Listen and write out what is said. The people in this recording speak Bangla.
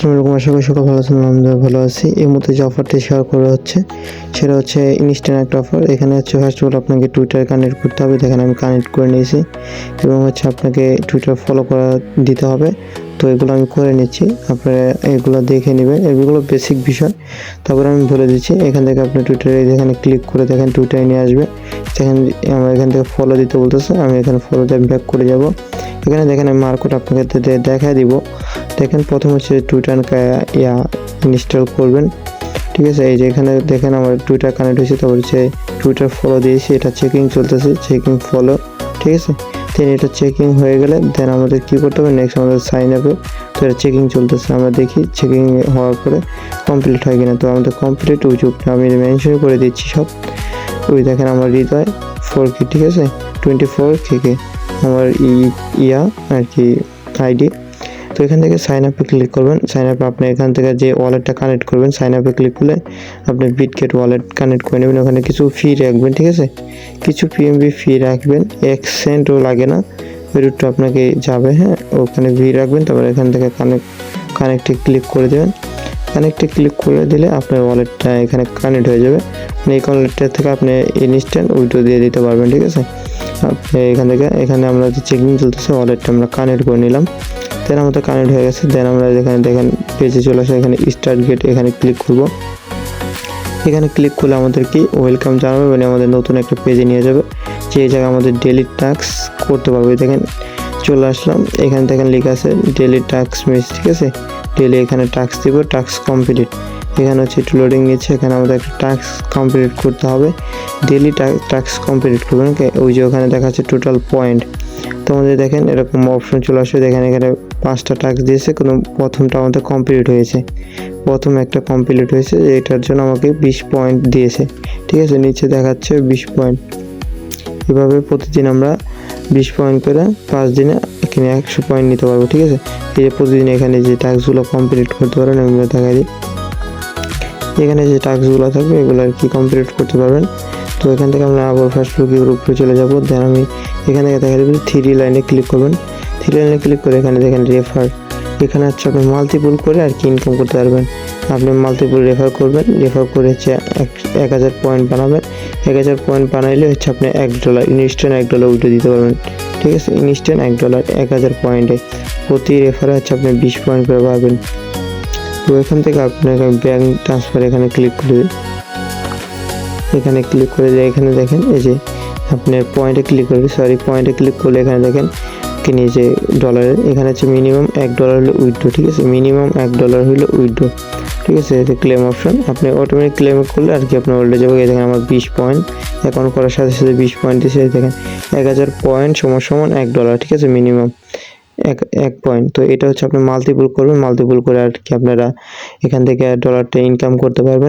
আসসালামু আলাইকুম, আশা করি সকল ভালো আছেন, আলহামদুলিল্লাহ ভালো আছি। এই মুহূর্তে যে অফারটি শেয়ার করা হচ্ছে, সেটা হচ্ছে ইনস্ট্যান্ট একটা অফার এখানে হচ্ছে ফার্স্ট অফ অল আপনাকে টুইটার কানেক্ট করতে হবে দেখেন আমি কানেক্ট করে নিয়েছি, এবং হচ্ছে আপনাকে টুইটার ফলো করা দিতে হবে। তো এগুলো আমি করে নিচ্ছি, আপনারা এগুলো দেখে নেবেন। এগুলো বেসিক বিষয়। তারপরে আমি বলে দিচ্ছি, এখান থেকে আপনি টুইটারে যেখানে ক্লিক করে দেখেন টুইটারে নিয়ে আসবে। সেখানে আমার এখান থেকে ফলো দিতে বলতেছে, আমি এখানে ফলোতে ব্যাক করে যাব। এখানে দেখেন আমি মার্কট আপনাকে দেখায় দিব। দেখেন, প্রথম হচ্ছে টুইটার ইয়া ইনস্টল করবেন। ঠিক আছে, এই যে এখানে দেখেন আমার টুইটার কানেক্ট হয়েছে, তারপর হচ্ছে টুইটার ফলো দিয়েছি, এটা চেকিং চলতেছে চেকিং ফলো ঠিক আছে? দেন এটা চেকিং হয়ে গেলে দেন আমাদের কী করতে হবে? নেক্সট আমাদের সাইন আপে তো এটা চেকিং চলতেছে, আমরা দেখি চেকিং হওয়ার পরে কমপ্লিট হয় কিনা। তো আমাদের কমপ্লিট যুগটা আমি মেনশন করে দিচ্ছি সব। ওই দেখেন আমার হৃদয় ফোর কে ঠিক আছে? টোয়েন্টি ফোর কে আমার ইয়া আর কি আইডি তো এখান থেকে সাইন আপে ক্লিক করবেন। সাইন আপে আপনি এখান থেকে যে ওয়ালেটটা কানেক্ট করবেন সাইন আপে ক্লিক করলে আপনি বিটগেট ওয়ালেট কানেক্ট করে নেবেন। ওখানে কিছু ফি রাখবেন, ঠিক আছে? কিছু পিএমবি ফি রাখবেন। এক সেন্টও লাগে না। রুটটা আপনাকে যাবে হ্যাঁ? ওখানে ফি রাখবেন, তারপর এখান থেকে কানেক্ট কানেক্টে ক্লিক করে দেবেন। কানেক্টে ক্লিক করে দিলে আপনার ওয়ালেটটা এখানে কানেক্ট হয়ে যাবে। মানে এই ওয়ালেটটা থেকে আপনি ইনস্ট্যান্ট উইড্রো দিয়ে দিতে পারবেন, ঠিক আছে? আপনি এখান থেকে, এখানে আমরা যে চেকিং চলতেছে ওয়ালেটটা আমরা কানেক্ট করে নিলাম। দেন আমাদের কানেক্ট হয়ে গেছে। দেন আমরা এখানে দেখেন পেজে চলে আসে এখানে স্টার্ট গেট এখানে ক্লিক করব। এখানে ক্লিক করলে আমাদের কি? ওয়েলকাম জানাবে মানে আমাদের নতুন একটা পেজে নিয়ে যাবে। যে জায়গায় আমাদের ডেলি টাস্ক করতে পারবে। দেখেন, চলে আসলাম। এখানে দেখেন লেখা আছে ডেলি টাস্ক মিস ঠিক আছে? ডেলি এখানে টাস্ক দিব টাস্ক কমপ্লিট এখানে হচ্ছে একটু লোডিং নিচ্ছে, এখানে আমাদের একটা টাস্ক কমপ্লিট করতে হবে। ডেলি টাস্ক কমপ্লিট করবেন ওই যে ওখানে দেখা যাচ্ছে টোটাল পয়েন্ট তো আমাদের দেখেন এরকম অপশন চলে আসবে দেখেন এখানে পাঁচটা টাস্ক দিয়েছে, কোনো প্রথমটা আমাদের কমপ্লিট হয়েছে। প্রথম একটা কমপ্লিট হয়েছে, এটার জন্য আমাকে বিশ পয়েন্ট দিয়েছে। ঠিক আছে, নিচে দেখাচ্ছে বিশ পয়েন্ট এভাবে প্রতিদিন আমরা বিশ পয়েন্ট করে পাঁচ দিনে এখানে একশো পয়েন্ট নিতে পারব, ঠিক আছে? এই যে প্রতিদিন এখানে যে টাস্কগুলো কমপ্লিট করতে পারেন এগুলো দেখা দিই। এখানে যে টাস্কগুলো থাকবে, এগুলো আর কি কমপ্লিট করতে পারবেন। তো এখান থেকে আমরা আবার ফার্স্ট ফ্লোর উপরে চলে যাব। দেন আমি এখান থেকে দেখা যাবে থ্রি লাইনে ক্লিক করবেন। থ্রি লাইনে ক্লিক করে এখানে দেখেন রেফার এখানে হচ্ছে আপনি মাল্টিপুল করে আর কি ইনকাম করতে পারবেন। আপনি মাল্টিপুল রেফার করবেন। রেফার করে হচ্ছে এক হাজার পয়েন্ট বানাবেন। এক হাজার পয়েন্ট বানাইলে হচ্ছে আপনি এক ডলার ইনস্ট্যান্ট এক ডলার উঠে দিতে পারবেন। ঠিক আছে? ইনস্ট্যান্ট এক ডলার এক হাজার পয়েন্টে প্রতি রেফারে হচ্ছে আপনি বিশ পয়েন্ট করে পাবেন তো এখান থেকে আপনাকে ব্যাঙ্ক ট্রান্সফার এখানে ক্লিক করে এখানে ক্লিক করে এখানে দেখেন, এই যে আপনার পয়েন্টে ক্লিক করবে সরি পয়েন্টে ক্লিক করলে এখানে দেখেন কিনে যে ডলারের এখানে হচ্ছে মিনিমাম এক ডলার হলো উইথড্রো ঠিক আছে? মিনিমাম এক ডলার হলো উইথড্রো ঠিক আছে? এটা ক্লেম অপশন আপনি অটোমেটিক ক্লেম করলে আর কি আপনার ওল্ডে যাবে দেখেন আমার বিশ পয়েন্ট অ্যাকাউন্ট করার সাথে সাথে বিশ পয়েন্ট দিয়েছে দেখেন, এক হাজার পয়েন্ট সমান সমান এক ডলার ঠিক আছে? মিনিমাম এক এক পয়েন্ট তো এটা হচ্ছে আপনি মাল্টিপুল করবেন মাল্টিপুল করে আর কি আপনারা এখান থেকে ডলারটা ইনকাম করতে পারবেন।